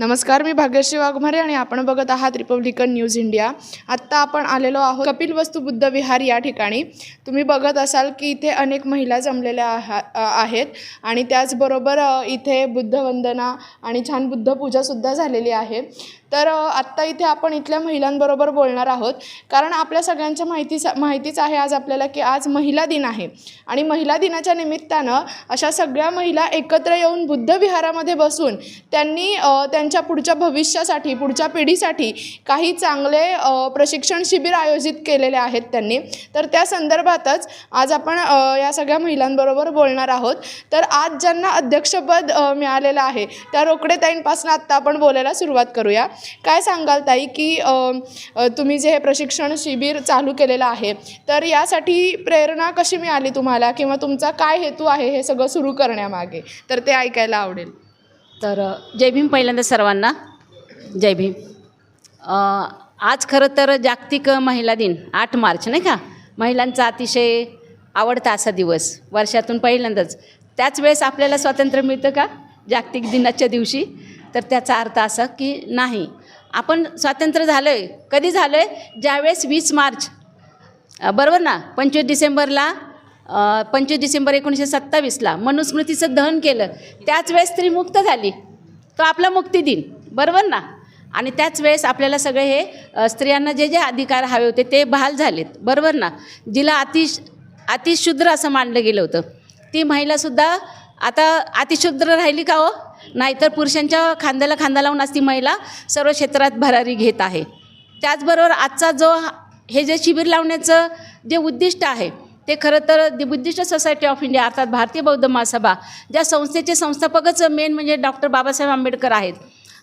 नमस्कार मी भाग्यश्री वाघमारे आणि आपण बघत आहात रिपब्लिकन न्यूज इंडिया आत्ता आपण आलेलो आहोत कपिल वस्तू बुद्ध विहार या ठिकाणी. तुम्ही बघत असाल की इथे अनेक महिला जमलेल्या आहा आहेत आणि त्याचबरोबर इथे बुद्धवंदना आणि छान बुद्धपूजासुद्धा झालेली आहे. तर आत्ता इथे आपण इथल्या महिलांबरोबर बोलणार आहोत. कारण आपल्या सगळ्यांच्या माहितीच माहितीच आहे आज आपल्याला की आज महिला दिन आहे. आणि महिला दिनाच्या निमित्तानं अशा सगळ्या महिला एकत्र येऊन बुद्ध विहारामध्ये बसून त्यांनी त्यांच्या पुढच्या भविष्यासाठी पुढच्या पिढीसाठी काही चांगले प्रशिक्षण शिबिर आयोजित केलेले आहेत त्यांनी. तर त्या संदर्भातच आज आपण या सगळ्या महिलांबरोबर बोलणार आहोत. तर आज ज्यांना अध्यक्षपद मिळालेलं आहे त्या रोकडेताईंपासून आत्ता आपण बोलायला सुरुवात करूया. काय सांगाल ताई की तुम्ही जे हे प्रशिक्षण शिबिर चालू केलेलं आहे तर यासाठी प्रेरणा कशी मिळाली तुम्हाला? किंवा तुमचा काय हेतू आहे हे सगळं सुरू करण्यामागे? तर ते ऐकायला आवडेल. तर जय भीम पहिल्यांदा सर्वांना. जय भीम. आज खरं तर जागतिक महिला दिन आठ मार्च नाही का? महिलांचा अतिशय आवडता असा दिवस वर्षातून पहिल्यांदाच. त्याच वेळेस आपल्याला स्वातंत्र्य मिळतं का? जागतिक दिनाच्या दिवशी. तर त्याचा अर्थ असा की नाही. आपण स्वातंत्र्य झालं आहे कधी झालं आहे ज्यावेळेस वीस मार्च बरोबर ना? पंचवीस डिसेंबरला पंचवीस डिसेंबर एकोणीसशे सत्तावीसला मनुस्मृतीचं दहन केलं. त्याच वेळेस स्त्री मुक्त झाली. तो आपला मुक्ती दिन बरोबर ना? आणि त्याच वेळेस आपल्याला सगळे हे स्त्रियांना जे जे अधिकार हवे होते ते बहाल झालेत बरोबर ना? जिला अतिश अतिशुद्र असं मानलं गेलं होतं. ती महिलासुद्धा आता अतिशुद्र राहिली का हो? नाहीतर पुरुषांच्या खांद्याला खांदा लावून आज ती महिला सर्व क्षेत्रात भरारी घेत आहे. त्याचबरोबर आजचा जो हे जे शिबिर लावण्याचं जे उद्दिष्ट आहे ते खरं तर दि बुद्धिस्ट सोसायटी ऑफ इंडिया अर्थात भारतीय बौद्ध महासभा ज्या संस्थेचे संस्थापकच मेन म्हणजे डॉक्टर बाबासाहेब आंबेडकर आहेत.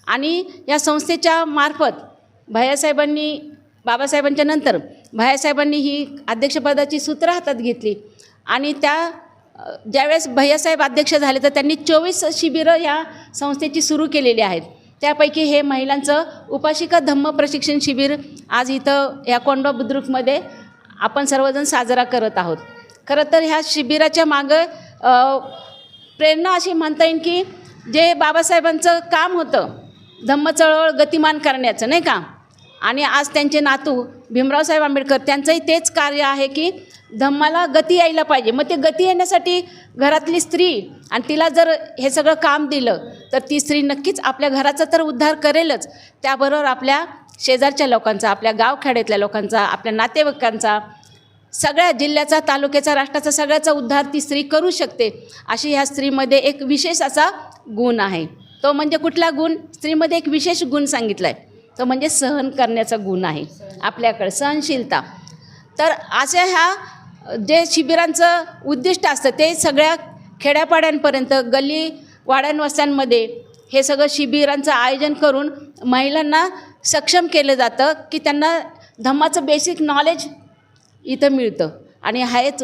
आणि या संस्थेच्या मार्फत भैयासाहेबांनी बाबासाहेबांच्या नंतर भैयासाहेबांनी ही अध्यक्षपदाची सूत्र हातात घेतली. आणि त्या ज्यावेळेस भैयासाहेब अध्यक्ष झाले तर त्यांनी चोवीस शिबिरं ह्या संस्थेची सुरू केलेली आहेत. त्यापैकी हे महिलांचं उपाशिका धम्म प्रशिक्षण शिबिर आज इथं या कोंडवा बुद्रुकमध्ये आपण सर्वजण साजरा करत आहोत. खरं तर ह्या शिबिराच्या मागं प्रेरणा अशी म्हणता येईल की जे बाबासाहेबांचं काम होतं धम्म चळवळ गतिमान करण्याचं नाही का? आणि आज त्यांचे नातू भीमरावसाहेब आंबेडकर त्यांचंही तेच कार्य आहे की धम्माला गती यायला पाहिजे. मग ते गती येण्यासाठी घरातली स्त्री आणि तिला जर हे सगळं काम दिलं तर ती स्त्री नक्कीच आपल्या घराचा तर उद्धार करेलच. त्याबरोबर आपल्या शेजारच्या लोकांचा आपल्या गावखेड्यातल्या लोकांचा आपल्या नातेवाईकांचा सगळ्या जिल्ह्याचा तालुक्याचा राष्ट्राचा सगळ्याचा उद्धार ती स्त्री करू शकते. अशी ह्या स्त्रीमध्ये एक विशेष असा गुण आहे. तो म्हणजे कुठला गुण? स्त्रीमध्ये एक विशेष गुण सांगितला आहे तो म्हणजे सहन करण्याचा गुण आहे. आपल्याकडे सहनशीलता. तर अशा ह्या जे शिबिरांचं उद्दिष्ट असतं ते सगळ्या खेड्यापाड्यांपर्यंत गल्ली वाड्यांवस्त्यांमध्ये हे सगळं शिबिरांचं आयोजन करून महिलांना सक्षम केलं जातं की त्यांना धम्माचं बेसिक नॉलेज इथं मिळतं. आणि हेच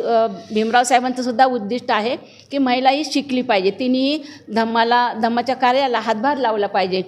भीमराव साहेबांचं सुद्धा उद्दिष्ट आहे की महिला ही शिकली पाहिजे. तिनेही धम्माला धम्माच्या कार्याला हातभार लावला पाहिजे.